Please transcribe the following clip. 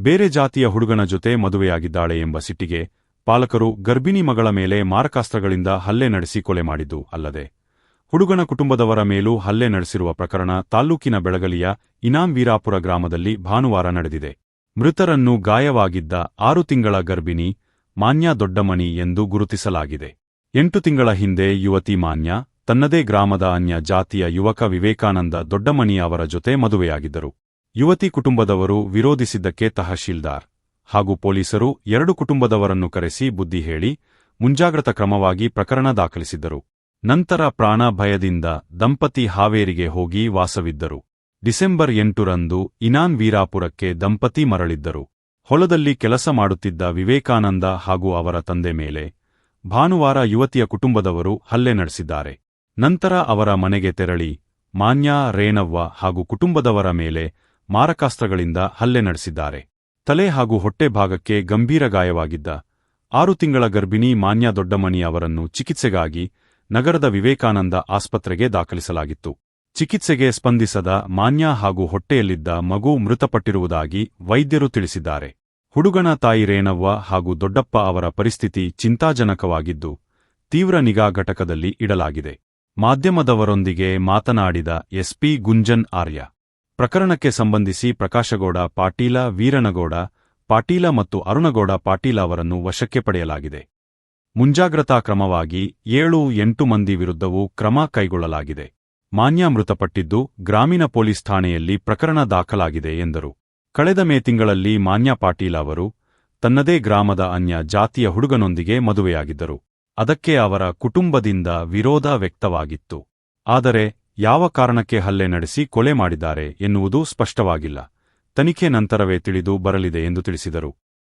ಬೇರೆ ಜಾತಿಯ ಹುಡುಗನ ಜೊತೆ ಮದುವೆಯಾಗಿದ್ದಾಳೆ ಎಂಬ ಸಿಟ್ಟಿಗೆ ಪಾಲಕರು ಗರ್ಭಿಣಿ ಮಗಳ ಮೇಲೆ ಮಾರಕಾಸ್ತ್ರಗಳಿಂದ ಹಲ್ಲೆ ನಡೆಸಿ ಕೊಲೆ ಮಾಡಿದ್ದು ಅಲ್ಲದೆ. ಹುಡುಗನ ಕುಟುಂಬದವರ ಮೇಲೂ ಹಲ್ಲೆ ನಡೆಸಿರುವ ಪ್ರಕರಣ ತಾಲ್ಲೂಕಿನ ಬೆಳಗಲಿಯ ಇನಾಂ ವೀರಾಪುರ ಗ್ರಾಮದಲ್ಲಿ ಭಾನುವಾರ ನಡೆದಿದೆ. ಮೃತರನ್ನು ಗಾಯವಾಗಿದ್ದ ಆರು ತಿಂಗಳ ಗರ್ಭಿಣಿ ಮಾನ್ಯ ದೊಡ್ಡಮಣಿ ಎಂದು ಗುರುತಿಸಲಾಗಿದೆ. ಎಂಟು ತಿಂಗಳ ಹಿಂದೆ ಯುವತಿ ಮಾನ್ಯ, ತನ್ನದೇ ಗ್ರಾಮದ ಅನ್ಯ ಜಾತಿಯ ಯುವಕ ವಿವೇಕಾನಂದ ದೊಡ್ಡಮಣಿ ಅವರ ಜೊತೆ ಮದುವೆಯಾಗಿದ್ದರು. ಯುವತಿ ಕುಟುಂಬದವರು ವಿರೋಧಿಸಿದ್ದಕ್ಕೆ ತಹಶೀಲ್ದಾರ್ ಹಾಗೂ ಪೊಲೀಸರು ಎರಡು ಕುಟುಂಬದವರನ್ನು ಕರೆಸಿ ಬುದ್ಧಿ ಹೇಳಿ, ಮುಂಜಾಗ್ರತಾ ಕ್ರಮವಾಗಿ ಪ್ರಕರಣ ದಾಖಲಿಸಿದ್ದರು. ನಂತರ ಪ್ರಾಣ ಭಯದಿಂದ ದಂಪತಿ ಹಾವೇರಿಗೆ ಹೋಗಿ ವಾಸವಿದ್ದರು. ಡಿಸೆಂಬರ್ ಎಂಟರಂದು ಇನಾನ್ ವೀರಾಪುರಕ್ಕೆ ದಂಪತಿ ಮರಳಿದ್ದರು. ಹೊಲದಲ್ಲಿ ಕೆಲಸ ಮಾಡುತ್ತಿದ್ದ ವಿವೇಕಾನಂದ ಹಾಗೂ ಅವರ ತಂದೆ ಮೇಲೆ ಭಾನುವಾರ ಯುವತಿಯ ಕುಟುಂಬದವರು ಹಲ್ಲೆ ನಡೆಸಿದ್ದಾರೆ. ನಂತರ ಅವರ ಮನೆಗೆ ತೆರಳಿ ಮಾನ್ಯ, ರೇಣವ್ವ ಹಾಗೂ ಕುಟುಂಬದವರ ಮೇಲೆ ಮಾರಕಾಸ್ತ್ರಗಳಿಂದ ಹಲ್ಲೆ ನಡೆಸಿದ್ದಾರೆ. ತಲೆ ಹಾಗೂ ಹೊಟ್ಟೆ ಭಾಗಕ್ಕೆ ಗಂಭೀರ ಗಾಯವಾಗಿದ್ದ ಆರು ತಿಂಗಳ ಗರ್ಭಿಣಿ ಮಾನ್ಯ ದೊಡ್ಡಮಣಿ ಅವರನ್ನು ಚಿಕಿತ್ಸೆಗಾಗಿ ನಗರದ ವಿವೇಕಾನಂದ ಆಸ್ಪತ್ರೆಗೆ ದಾಖಲಿಸಲಾಗಿತ್ತು. ಚಿಕಿತ್ಸೆಗೆ ಸ್ಪಂದಿಸದ ಮಾನ್ಯ ಹಾಗೂ ಹೊಟ್ಟೆಯಲ್ಲಿದ್ದ ಮಗು ಮೃತಪಟ್ಟಿರುವುದಾಗಿ ವೈದ್ಯರು ತಿಳಿಸಿದ್ದಾರೆ. ಹುಡುಗನ ತಾಯಿ ರೇಣವ್ವ ಹಾಗೂ ದೊಡ್ಡಪ್ಪ ಅವರ ಪರಿಸ್ಥಿತಿ ಚಿಂತಾಜನಕವಾಗಿದ್ದು ತೀವ್ರ ನಿಗಾ ಘಟಕದಲ್ಲಿ ಇಡಲಾಗಿದೆ. ಮಾಧ್ಯಮದವರೊಂದಿಗೆ ಮಾತನಾಡಿದ ಎಸ್ಪಿ ಗುಂಜನ್ ಆರ್ಯ. ಪ್ರಕರಣಕ್ಕೆ ಸಂಬಂಧಿಸಿ ಪ್ರಕಾಶಗೌಡ, ಪಾಟೀಲ, ವೀರನಗೌಡ, ಪಾಟೀಲ ಮತ್ತು ಅರುಣಗೌಡ, ಪಾಟೀಲ ಅವರನ್ನು ವಶಕ್ಕೆ ಪಡೆಯಲಾಗಿದೆ. ಮುಂಜಾಗ್ರತಾ ಕ್ರಮವಾಗಿ ಏಳು ಎಂಟು ಮಂದಿ ವಿರುದ್ಧವೂ ಕ್ರಮ ಕೈಗೊಳ್ಳಲಾಗಿದೆ. ಮಾನ್ಯ ಮೃತಪಟ್ಟಿದ್ದು ಗ್ರಾಮೀಣ ಪೊಲೀಸ್ ಠಾಣೆಯಲ್ಲಿ ಪ್ರಕರಣ ದಾಖಲಾಗಿದೆ ಎಂದರು. ಕಳೆದ ಮೇ ತಿಂಗಳಲ್ಲಿ ಮಾನ್ಯ ಪಾಟೀಲ ಅವರು ತನ್ನದೇ ಗ್ರಾಮದ ಅನ್ಯ ಜಾತಿಯ ಹುಡುಗನೊಂದಿಗೆ ಮದುವೆಯಾಗಿದ್ದರು. ಅದಕ್ಕೆ ಅವರ ಕುಟುಂಬದಿಂದ ವಿರೋಧ ವ್ಯಕ್ತವಾಗಿತ್ತು. ಆದರೆ ಯಾವ ಕಾರಣಕ್ಕೆ ಹಲ್ಲೆ ನಡೆಸಿ ಕೊಲೆ ಮಾಡಿದ್ದಾರೆ ಎನ್ನುವುದು ಸ್ಪಷ್ಟವಾಗಿಲ್ಲ. ತನಿಖೆ ನಂತರವೇ ತಿಳಿದು ಬರಲಿದೆ ಎಂದು ತಿಳಿಸಿದರು.